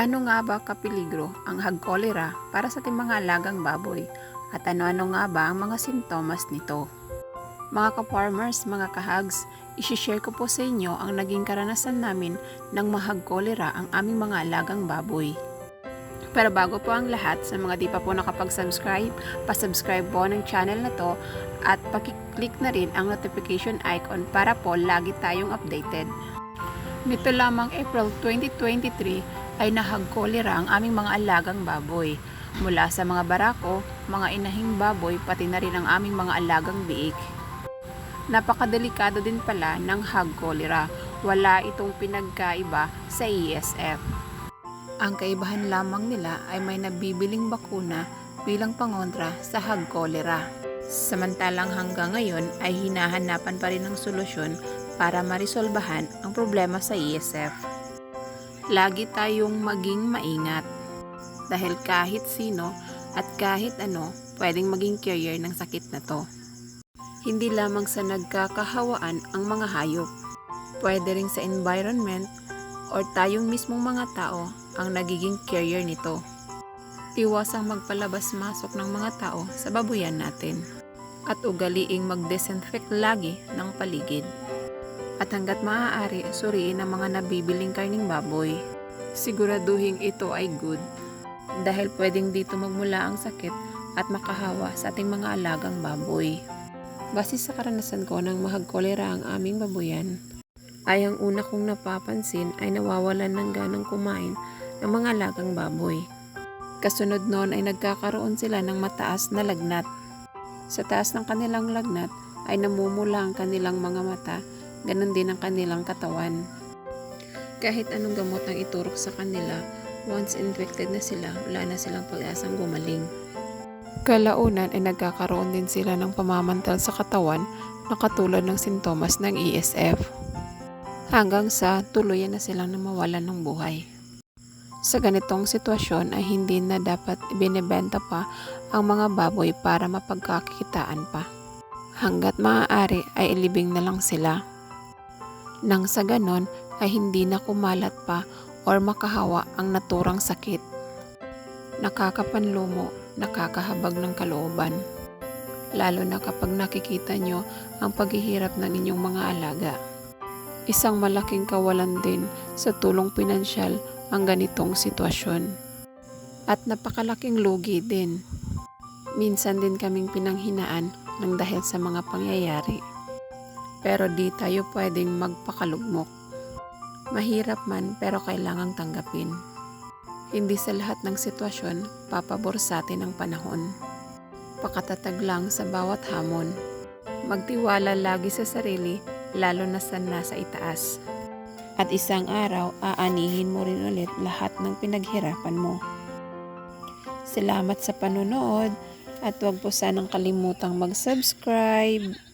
Gaano nga ba kapiligro ang hag cholera para sa ating mga alagang baboy? At ano-ano nga ba ang mga sintomas nito? Mga ka-farmers, mga kahags, isishare ko po sa inyo ang naging karanasan namin ng mahag cholera ang aming mga alagang baboy. Pero bago po ang lahat, sa mga di pa po nakapag-subscribe, pasubscribe po ng channel na to at pakiclick na rin ang notification icon para po lagi tayong updated. Nito lamang April 2023 ay nahag cholera ang aming mga alagang baboy. Mula sa mga barako, mga inahing baboy, pati na rin ang aming mga alagang biik. Napakadelikado din pala ng hog cholera. Wala itong pinagkaiba sa ESF. Ang kaibahan lamang nila ay may nabibiling bakuna bilang pangontra sa hog cholera. Samantalang hanggang ngayon ay hinahanapan pa rin ng solusyon para marisolbahan ang problema sa ESF. Lagi tayong maging maingat dahil kahit sino at kahit ano pwedeng maging carrier ng sakit na to. Hindi lamang sa nagkakahawaan ang mga hayop, pwede rin sa environment or tayong mismong mga tao ang nagiging carrier nito. Iwasang magpalabas-masok ng mga tao sa babuyan natin at ugaliing mag-disinfect lagi ng paligid. At hanggat maaari, suriin ang mga nabibiling karning baboy. Siguraduhin ito ay good dahil pwedeng dito magmula ang sakit at makahawa sa ating mga alagang baboy. Base sa karanasan ko ng mahag kolera ang aming babuyan, ay ang una kong napapansin ay nawawalan ng ganang kumain ng mga alagang baboy. Kasunod noon ay nagkakaroon sila ng mataas na lagnat. Sa taas ng kanilang lagnat ay namumula ang kanilang mga mata, ganun din ang kanilang katawan. Kahit anong gamot ang iturok sa kanila, once infected na sila, wala na silang pag-asang gumaling. Kalaunan ay nagkakaroon din sila ng pamamantal sa katawan na katulad ng sintomas ng ESF. Hanggang sa tuluyan na silang namawalan ng buhay. Sa ganitong sitwasyon ay hindi na dapat binebenta pa ang mga baboy para mapagkakitaan pa. Hanggat maaari ay ilibing na lang sila. Nang sa ganon ay hindi na kumalat pa or makahawa ang naturang sakit. Nakakapanlumo, nakakahabag ng kalooban. Lalo na kapag nakikita nyo ang paghihirap ng inyong mga alaga. Isang malaking kawalan din sa tulong pinansyal ang ganitong sitwasyon. At napakalaking lugi din. Minsan din kaming pinanghinaan ng dahil sa mga pangyayari. Pero di tayo pwedeng magpakalugmok. Mahirap man pero kailangang tanggapin. Hindi sa lahat ng sitwasyon papabor sa atin ang panahon. Pakatatag lang sa bawat hamon. Magtiwala lagi sa sarili lalo na sa nasa itaas. At isang araw aanihin mo rin ulit lahat ng pinaghirapan mo. Salamat sa panonood at huwag po sanang kalimutang mag-subscribe.